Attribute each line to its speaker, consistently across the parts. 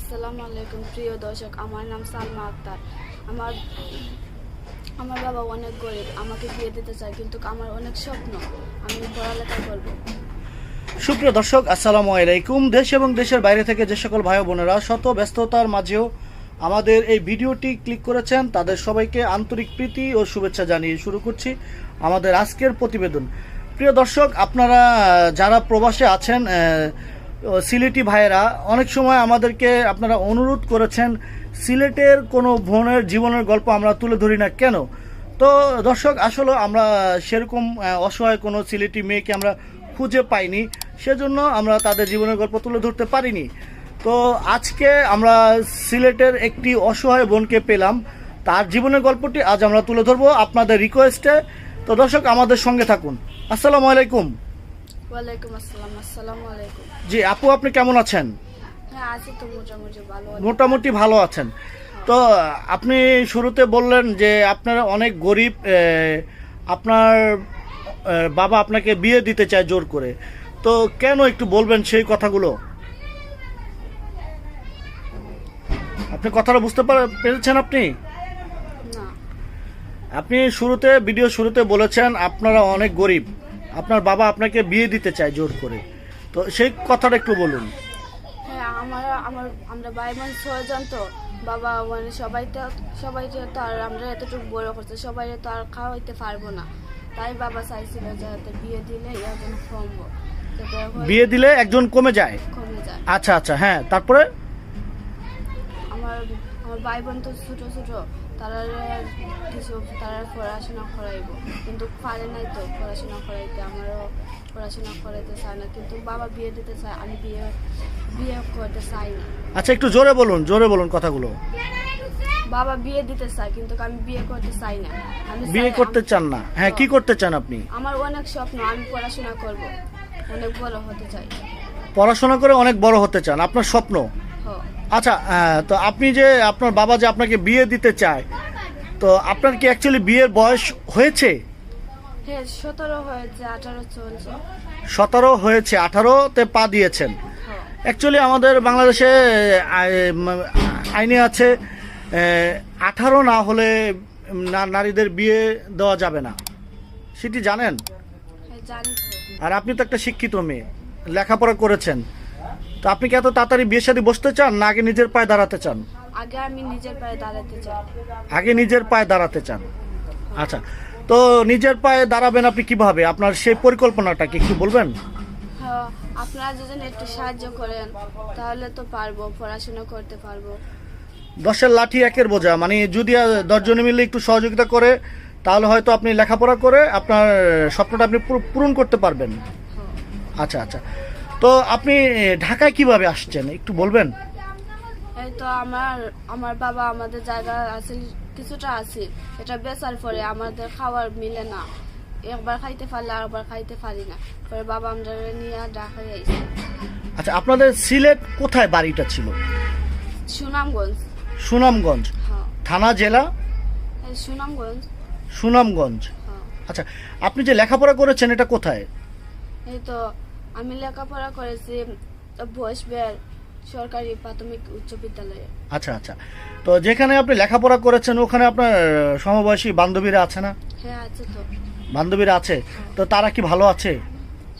Speaker 1: আসসালামু আলাইকুম, প্রিয় দর্শক, আমার নাম সালমা আক্তার। আমার আমার বাবা অনেক গরিব, আমাকে বিয়ে দিতে চায়, কিন্তু আমার অনেক স্বপ্ন, আমি পড়ালেখা করব।
Speaker 2: সুপ্রিয় দর্শক, আসসালামু আলাইকুম। দেশ এবং দেশের বাইরে থেকে যে সকল ভাই বোনেরা শত ব্যস্ততার মাঝেও আমাদের এই ভিডিওটি ক্লিক করেছেন, তাদের সবাইকে আন্তরিক প্রীতি ও শুভেচ্ছা জানিয়ে শুরু করছি আমাদের আজকের প্রতিবেদন। প্রিয় দর্শক, আপনারা, যারা প্রবাসে আছেন সিলেটি ভাইয়েরা, অনেক সময় আমাদেরকে আপনারা অনুরোধ করেছেন, সিলেটের কোনো বোনের জীবনের গল্প আমরা তুলে ধরি না। কেন? তো দর্শক, আসলে আমরা সেরকম অসহায় কোনো সিলেটি মেয়েকে আমরা খুঁজে পাইনি, সেজন্য আমরা তাদের জীবনের গল্প তুলে ধরতে পারিনি। তো আজকে আমরা সিলেটের একটি অসহায় বোনকে পেলাম। তার জীবনের গল্পটি আজ আমরা তুলে ধরবো আপনাদের রিকোয়েস্টে তো দর্শক, আমাদের সঙ্গে থাকুন। আসসালামু আলাইকুম।
Speaker 1: ওয়ালাইকুম আসসালাম আসসালামু আলাইকুম।
Speaker 2: জি আপু আপনি কেমন আছেন?
Speaker 1: হ্যাঁ আছি তো মোটামুটি ভালো।
Speaker 2: মোটামুটি ভালো আছেন। তো আপনি শুরুতে বললেন যে আপনারা অনেক গরিব আপনার বাবা আপনাকে বিয়ে দিতে চায় জোর করে। তো কেন একটু বলবেন সেই কথাগুলো? আপনি কথাটা বুঝতে পেরেছেন আপনি? আপনি শুরুতে ভিডিও শুরুতে বলেছেন আপনারা অনেক গরিব। আপনার বাবা আপনাকে বিয়ে দিতে চায় জোর করে। তো সেই কথাটা একটু বলুন।
Speaker 1: হ্যাঁ আমার আমার আমরা ভাই বোন ছয়জন তো বাবা মানে সবাই তো সবাই তো আর আমরা এতটুকু বড় করছে সবাই তো আর খাওয়াইতে পারব না। তাই বাবা চাইছিল যে হয়তো বিয়ে দিলে একজন কমবো।
Speaker 2: বিয়ে দিলে একজন কমে যায়?
Speaker 1: কমে যায়।
Speaker 2: আচ্ছা আচ্ছা হ্যাঁ তারপরে?
Speaker 1: আমার আমার ভাই বোন তো ছোট ছোট। তারা কিছু তারা পড়াশোনা করাইব। কিন্তু পারে নাই তো পড়াশোনা করাইতে আমারও পড়াশোনা করাইতে চায় না। কিন্তু বাবা বিয়ে দিতে চায় আমি বিয়ে বিয়ে করতে চাই না।
Speaker 2: আচ্ছা একটু জোরে বলুন জোরে বলুন কথাগুলো।
Speaker 1: বাবা বিয়ে দিতে চায় কিন্তু আমি বিয়ে করতে চাই না। আমি
Speaker 2: বিয়ে করতে চান না। হ্যাঁ কি করতে চান আপনি?
Speaker 1: আমার অনেক স্বপ্ন আমি পড়াশোনা করব। অনেক বড় হতে চাই।
Speaker 2: পড়াশোনা করে অনেক বড় হতে চান আপনার স্বপ্ন? আচ্ছা তো আপনি যে আপনার বাবা যে আপনাকে বিয়ে দিতে চায় তো আপনার কি অ্যাকচুয়ালি বিয়ের বয়স হয়েছে?
Speaker 1: হ্যাঁ সতেরো হয়েছে
Speaker 2: আঠারোতে পা দিয়েছেন। অ্যাকচুয়ালি আমাদের বাংলাদেশে আইনে আছে আঠারো না হলে নারীদের বিয়ে দেওয়া যাবে না। সেটি জানেন?
Speaker 1: হ্যাঁ
Speaker 2: আর আপনি তো একটা শিক্ষিত মেয়ে লেখাপড়া করেছেন। তো আপনি কি এত তাড়াতাড়ি বিয়ের সাথে বসতে চান না আগে নিজের পায়ে দাঁড়াতে চান?
Speaker 1: আগে আমি নিজের পায়ে দাঁড়াতে চাই।
Speaker 2: আগে নিজের পায়ে দাঁড়াতে চান। আচ্ছা তো নিজের পায়ে দাঁড়াবেন আপনি কীভাবে? আপনার সেই পরিকল্পনাটা কি একটু বলবেন?
Speaker 1: হ্যাঁ, আপনারা যদি একটু সাহায্য করেন তাহলে তো পারব পড়াশোনা করতে পারব।
Speaker 2: দশের লাঠি একের বোঝা মানে যদি আহ, দশজনে মিলে একটু সহযোগিতা করে তাহলে হয়তো আপনি লেখাপড়া করে আপনার স্বপ্নটা আপনি পুরো- পূরণ করতে পারবেন।
Speaker 1: হ্যাঁ।
Speaker 2: আচ্ছা আচ্ছা। তো আপনি ঢাকায় কীভাবে আসছেন? একটু বলবেন?
Speaker 1: এই তো আমার আমার বাবা আমাদের জায়গা আছে কিছুটা আছে। এটা বেচার পরে আমাদের খাওয়ার মিলে না। একবার খাইতে পারলে আরেকবার খাইতে পারি না। পরে বাবা আমরা নিয়ে ঢাকায় আইসি
Speaker 2: আচ্ছা আপনাদের সিলেট কোথায় বাড়িটা ছিল?
Speaker 1: সুনামগঞ্জ।
Speaker 2: সুনামগঞ্জ।
Speaker 1: হ্যাঁ।
Speaker 2: থানা জেলা?
Speaker 1: সুনামগঞ্জ।
Speaker 2: সুনামগঞ্জ।
Speaker 1: হ্যাঁ।
Speaker 2: আচ্ছা আপনি যে লেখাপড়া করেছেন এটা কোথায়?
Speaker 1: এই তো আমি লেখাপড়া করেছি বসবের সরকারি প্রাথমিক উচ্চ বিদ্যালয়ে।
Speaker 2: আচ্ছা আচ্ছা। তো যেখানে আপনি লেখাপড়া করেছেন ওখানে আপনার সমবয়সী বান্ধবীরা আছে না?
Speaker 1: হ্যাঁ আছে তো।
Speaker 2: বান্ধবীরা আছে? তো তারা কি ভালো আছে?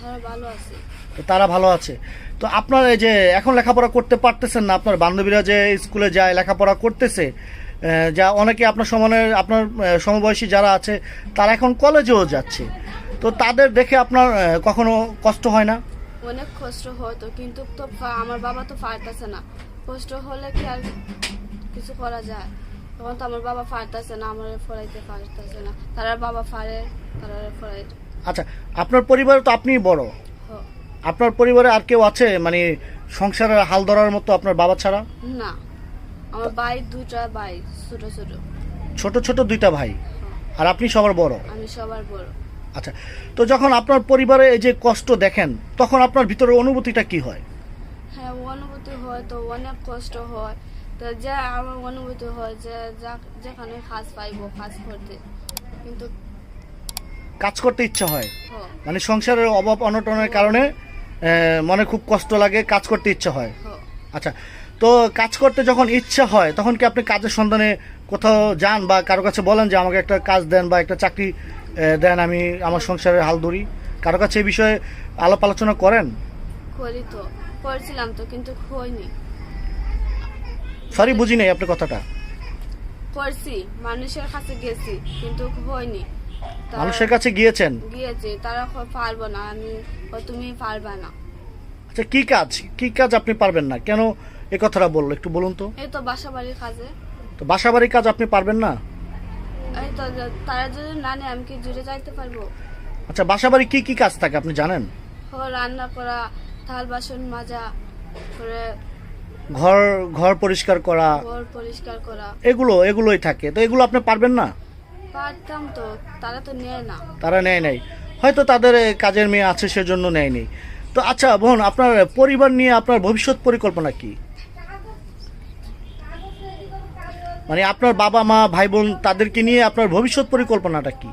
Speaker 1: হ্যাঁ ভালো আছে।
Speaker 2: তো তারা ভালো আছে। তো আপনার এই যে এখন লেখাপড়া করতে পারতেছেন না আপনার বান্ধবীরা যে স্কুলে যায় লেখাপড়া করতেছে যা অনেকে আপনার সমানের আপনার সমবয়সী যারা আছে তারা এখন কলেজেও যাচ্ছে। তো তাদের দেখে আপনার কখনো কষ্ট হয় না?
Speaker 1: অনেক কষ্ট হতো কিন্তু তো আমার বাবা তো পারতেছে না। কষ্ট হলে কি আর কিছু করা যায়? তখন তো আমার বাবা পারতেছে না আমার পড়াইতে পারতেছে না। তারা বাবা পারে তারা পড়াই
Speaker 2: আচ্ছা আপনার পরিবারে তো আপনিই বড়। আপনার পরিবারে আর কেউ আছে? মানে সংসারের হাল ধরার মতো আপনার বাবা ছাড়া?
Speaker 1: না। আমার ভাই দুটা ভাই ছোট ছোট।
Speaker 2: ছোট ছোট দুইটা ভাই। আর আপনি সবার বড়?
Speaker 1: আমি সবার বড়।
Speaker 2: আচ্ছা তো যখন আপনার পরিবারে এই যে কষ্ট দেখেন তখন আপনার ভিতরে অনুভূতিটা কি হয়?
Speaker 1: হ্যাঁ অনুভূতি হয় তো অনেক কষ্ট হয়। তো যে আমার অনুভূতি হয় যে যা- যেখানে কাজ পাইবো কাজ করতে। কিন্তু
Speaker 2: কাজ করতে ইচ্ছা হয়?
Speaker 1: হ,
Speaker 2: মানে সংসারের অভাব অনটনের কারণে আহ, মনে খুব কষ্ট লাগে কাজ করতে ইচ্ছা হয়?
Speaker 1: হ।
Speaker 2: আচ্ছা তো কাজ করতে যখন ইচ্ছা হয় তখন কি আপনি কাজের সন্ধানে কোথাও যান বা কারও কাছে বলেন যে আমাকে একটা কাজ দেন বা একটা চাকরি দেন আমি আমার সংসারের হাল ধরি। কারও কাছে এই বিষয়ে আলাপ আলোচনা করেন?
Speaker 1: করি তো করছিলাম তো কিন্তু হয়নি।
Speaker 2: সরি বুঝি নাই আপনার কথাটা।
Speaker 1: করছি মানুষের কাছে গেছি কিন্তু হয়নি।
Speaker 2: মানুষের কাছে গিয়েছেন?
Speaker 1: গিয়েছে তারা পারব না আমি তুমি পারবা না।
Speaker 2: আচ্ছা কি কাজ? কি কাজ আপনি পারবেন না? কেন এই কথাটা বলল? একটু বলুন তো।
Speaker 1: এই তো বাসা বাড়ির কাজে।
Speaker 2: তো বাসা বাড়ির কাজ আপনি পারবেন না?
Speaker 1: এই তো তারা যদি না নেয় আমি কি জুড়ে যাইতে পারব।
Speaker 2: আচ্ছা বাসা বাড়ি কি কি কাজ থাকে আপনি জানেন?
Speaker 1: ও রান্না করা থাল বাসন মাজা করে
Speaker 2: ঘর ঘর পরিষ্কার করা।
Speaker 1: ঘর পরিষ্কার করা।
Speaker 2: এগুলো এগুলোই থাকে। তো এগুলো আপনি পারবেন না?
Speaker 1: পারতাম তো তারা তো নেয় না।
Speaker 2: তারা নেয় নাই। হয়তো তাদের কাজের মেয়ে আছে সেজন্য নেয়নি। তো আচ্ছা বোন আপনার পরিবার নিয়ে আপনার ভবিষ্যৎ পরিকল্পনা কি? মানে আপনার বাবা মা ভাই বোন তাদেরকে নিয়ে আপনার ভবিষ্যৎ পরিকল্পনাটা কি?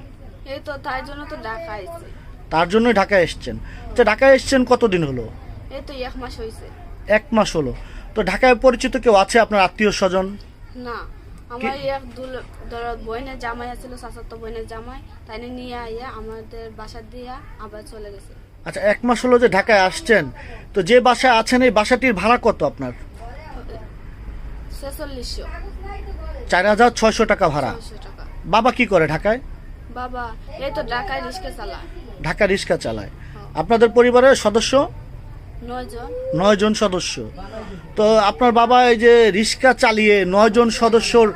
Speaker 1: এই তো তার জন্য তো আইছে।
Speaker 2: তার জন্যই ঢাকায় এসছেন। তো ঢাকায় এসছেন কতদিন হলো?
Speaker 1: এই তো এক মাস হয়েছে
Speaker 2: এক মাস হলো। তো ঢাকায় পরিচিত কেউ আছে আপনার আত্মীয় স্বজন?
Speaker 1: না। আমার এক দুল ধরো বইনের জামাই আছিল জামাই তাই নিয়ে আইয়া আমাদের বাসা দিয়া আবার চলে গেছে।
Speaker 2: আচ্ছা এক মাস হলো যে ঢাকায় আসছেন। তো যে বাসায় আছেন এই বাসাটির ভাড়া কত আপনার?
Speaker 1: ছেচল্লিশশো।
Speaker 2: চার হাজার ছয়শো টাকা ভাড়া।
Speaker 1: টাকা।
Speaker 2: বাবা কি করে ঢাকায়?
Speaker 1: বাবা এই তো ঢাকায় রিক্সা চালায়।
Speaker 2: ঢাকা রিক্সা চালায়। আপনাদের পরিবারের সদস্য?
Speaker 1: নয় জন
Speaker 2: সদস্য। তো আপনার বাবা এই যে রিক্সা চালিয়ে নয় জন সদস্যর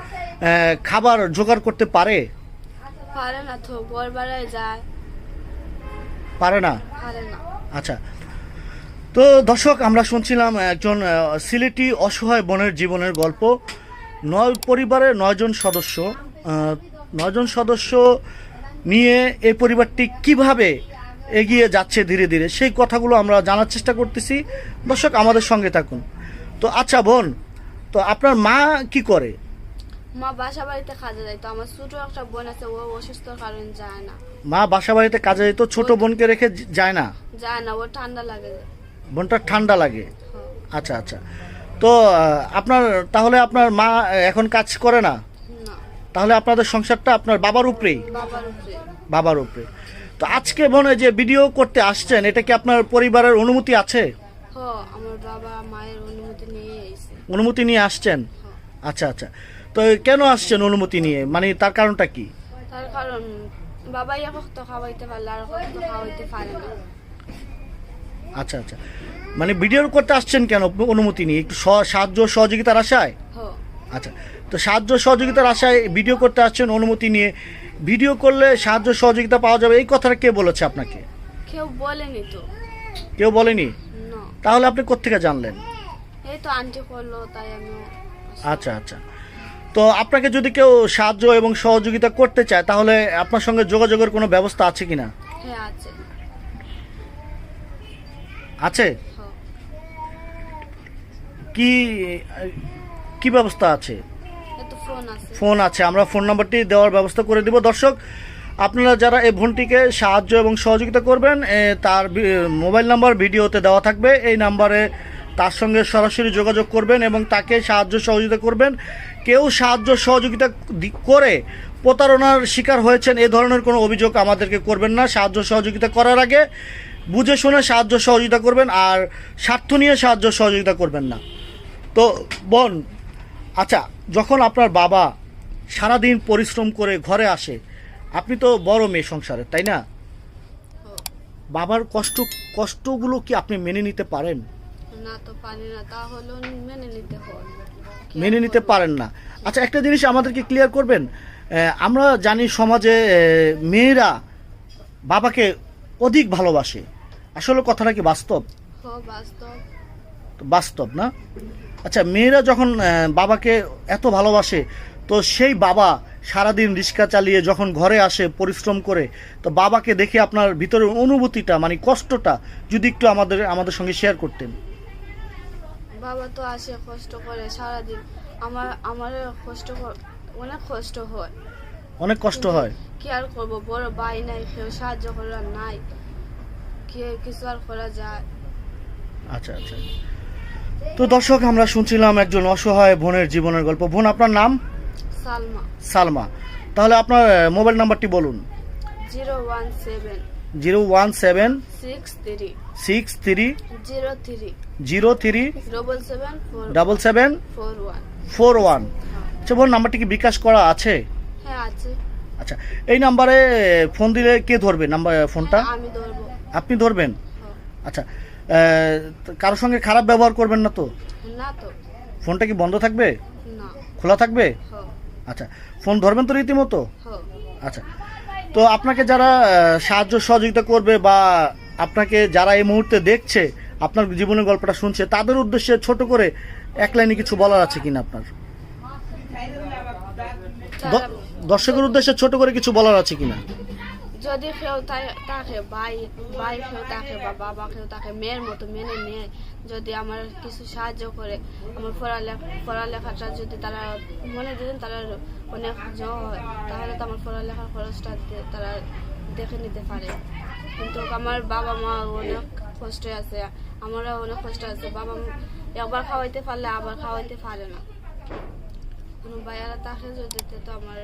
Speaker 2: খাবার জোগাড় করতে পারে?
Speaker 1: পারে না তো বর যায়।
Speaker 2: পারে না?
Speaker 1: না।
Speaker 2: আচ্ছা। তো দর্শক আমরা শুনছিলাম একজন সিলেটি অসহায় বোনের জীবনের গল্প। নয় পরিবারের নয়জন সদস্য নয়জন সদস্য নিয়ে এই পরিবারটি কীভাবে এগিয়ে যাচ্ছে ধীরে ধীরে সেই কথাগুলো আমরা জানার চেষ্টা করতেছি। দর্শক আমাদের সঙ্গে থাকুন। তো আচ্ছা বোন তো আপনার মা কি করে?
Speaker 1: মা বাসা বাড়িতে কাজে যায় তো আমার ছোট একটা বোন আছে ও অসুস্থ কারণে যায় না।
Speaker 2: মা বাসা বাড়িতে কাজে যেত ছোট বোনকে রেখে যায় না?
Speaker 1: যায় না ও ঠান্ডা লাগে।
Speaker 2: বোনটা ঠান্ডা লাগে?
Speaker 1: হ্যাঁ।
Speaker 2: আচ্ছা আচ্ছা। তো আপনার তাহলে আপনার মা এখন কাজ করে না? তাহলে আপনাদের সংসারটা আপনার বাবার উপরেই?
Speaker 1: বাবার উপরে।
Speaker 2: বাবার উপরে। তো আজকে মনে যে ভিডিও করতে আসছেন এটা কি আপনার পরিবারের অনুমতি আছে?
Speaker 1: অনুমতি নিয়ে
Speaker 2: আসছেন? আচ্ছা আচ্ছা। তো কেন আসছেন অনুমতি নিয়ে? মানে তার কারণটা কি?
Speaker 1: তার কারণ বাবাই খাওয়াইতে পারলে আর খাওয়াইতে পারে না।
Speaker 2: আচ্ছা আচ্ছা। মানে ভিডিও করতে আসছেন কেন অনুমতি নিয়ে? একটু সাহায্য সহযোগিতার আশায়? আচ্ছা তো সাহায্য সহযোগিতার আশায় ভিডিও করতে আসছেন অনুমতি নিয়ে। ভিডিও করলে সাহায্য সহযোগিতা পাওয়া যাবে। এই কথাটা কে বলেছে আপনাকে?
Speaker 1: কেউ বলেনি তো।
Speaker 2: কেউ বলেনি? তাহলে আপনি কোত্থেকে জানলেন?
Speaker 1: এই তো আন্টি তাই আমিও
Speaker 2: আচ্ছা আচ্ছা। তো আপনাকে যদি কেউ সাহায্য এবং সহযোগিতা করতে চায় তাহলে আপনার সঙ্গে যোগাযোগের কোনো ব্যবস্থা আছে কি না
Speaker 1: হ্যাঁ আছে।
Speaker 2: আছে? কি কি ব্যবস্থা আছে?
Speaker 1: ফোন আছে।
Speaker 2: আমরা ফোন নাম্বারটি দেওয়ার ব্যবস্থা করে দিব। দর্শক আপনারা যারা এই বোনটিকে সাহায্য এবং সহযোগিতা করবেন তার মোবাইল নাম্বার ভিডিওতে দেওয়া থাকবে। এই নাম্বারে তার সঙ্গে সরাসরি যোগাযোগ করবেন এবং তাকে সাহায্য সহযোগিতা করবেন। কেউ সাহায্য সহযোগিতা করে প্রতারণার শিকার হয়েছেন এ ধরনের কোনো অভিযোগ আমাদেরকে করবেন না। সাহায্য সহযোগিতা করার আগে বুঝে শুনে সাহায্য সহযোগিতা করবেন আর স্বার্থ নিয়ে সাহায্য সহযোগিতা করবেন না। তো বোন আচ্ছা যখন আপনার বাবা সারাদিন পরিশ্রম করে ঘরে আসে আপনি তো বড় মেয়ে সংসারে তাই না? বাবার কষ্ট কষ্টগুলো কি আপনি মেনে নিতে পারেন?
Speaker 1: না তো পারি না তাহলেও মেনে নিতে
Speaker 2: মেনে নিতে পারেন না। আচ্ছা একটা জিনিস আমাদেরকে ক্লিয়ার করবেন। আমরা জানি সমাজে মেয়েরা বাবাকে অধিক ভালোবাসে। আসলে কথাটা কি বাস্তব?
Speaker 1: বাস্তব।
Speaker 2: তো বাস্তব না? আচ্ছা মেয়েরা যখন বাবাকে এত ভালোবাসে তো সেই বাবা সারাদিন রিক্সা চালিয়ে যখন ঘরে আসে পরিশ্রম করে তো বাবাকে দেখে আপনার ভিতরের অনুভূতিটা মানে কষ্টটা যদি একটু আমাদের আমাদের সঙ্গে শেয়ার করতেন।
Speaker 1: বাবা তো আসে কষ্ট করে সারাদিন। আমার আমার কষ্ট অনেক কষ্ট হয়।
Speaker 2: অনেক কষ্ট হয়।
Speaker 1: কি আর করব? বড় ভাই নাই কেউ সাহায্য করার নাই। কে কিছু আর করা যায়।
Speaker 2: আচ্ছা আচ্ছা। তো দর্শক আমরা শুনছিলাম একজন অসহায় বোনের জীবনের গল্প। বোন আপনার নাম?
Speaker 1: সালমা।
Speaker 2: সালমা। তাহলে আপনার মোবাইল নাম্বারটি বলুন।
Speaker 1: Zero one seven
Speaker 2: zero one seven
Speaker 1: six three
Speaker 2: six three
Speaker 1: zero three
Speaker 2: zero three
Speaker 1: double seven
Speaker 2: double seven
Speaker 1: four one.
Speaker 2: Four one. আচ্ছা বোন নাম্বারটি কি বিকাশ করা আছে?
Speaker 1: হ্যাঁ আছে।
Speaker 2: আচ্ছা এই নাম্বারে ফোন দিলে কে ধরবে? নাম্বার ফোনটা?
Speaker 1: আমি ধরবো।
Speaker 2: আপনি ধরবেন। আচ্ছা কারোর সঙ্গে খারাপ ব্যবহার করবেন না তো? ফোনটা কি বন্ধ থাকবে? খোলা থাকবে? আচ্ছা ফোন ধরবেন তো রীতিমতো? আচ্ছা তো আপনাকে যারা সাহায্য সহযোগিতা করবে বা আপনাকে যারা এই মুহূর্তে দেখছে আপনার জীবনের গল্পটা শুনছে তাদের উদ্দেশ্যে ছোট করে এক লাইনে কিছু বলার আছে কিনা আপনার? দর্শকের উদ্দেশ্যে ছোট করে কিছু বলার আছে কিনা?
Speaker 1: যদি কেউ তাকে ভাই ভাই কেউ তাকে বা বাবা কেউ তাকে মেয়ের মতো মেনে নিয়ে, যদি আমার কিছু সাহায্য করে, আমার পড়ালেখা পড়ালেখাটা যদি তারা মনে দিতেন তারা অনেক জ হয়, তাহলে তো আমার পড়ালেখার খরচটা তারা দেখে নিতে পারে। কিন্তু আমার বাবা মা অনেক কষ্ট আছে, আমারও অনেক কষ্ট আছে। বাবা একবার খাওয়াইতে পারলে আবার খাওয়াইতে পারে না। ভাইয়ারা তাকে যদি তো আমার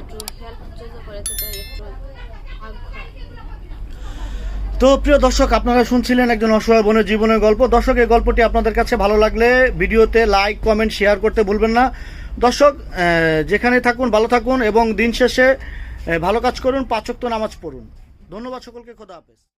Speaker 1: একটু হেল্প যদি করে, তো একটু আগ্রহ
Speaker 2: তো প্রিয় দর্শক, আপনারা শুনছিলেন একজন অসহায় বোনের জীবনের গল্প। দর্শক, এই গল্পটি আপনাদের কাছে ভালো লাগলে ভিডিওতে লাইক কমেন্ট শেয়ার করতে ভুলবেন না। দর্শক যেখানে থাকুন, ভালো থাকুন এবং দিন শেষে ভালো কাজ করুন পাঁচক্ত নামাজ পড়ুন। ধন্যবাদ সকলকে, খোদা হাফেজ।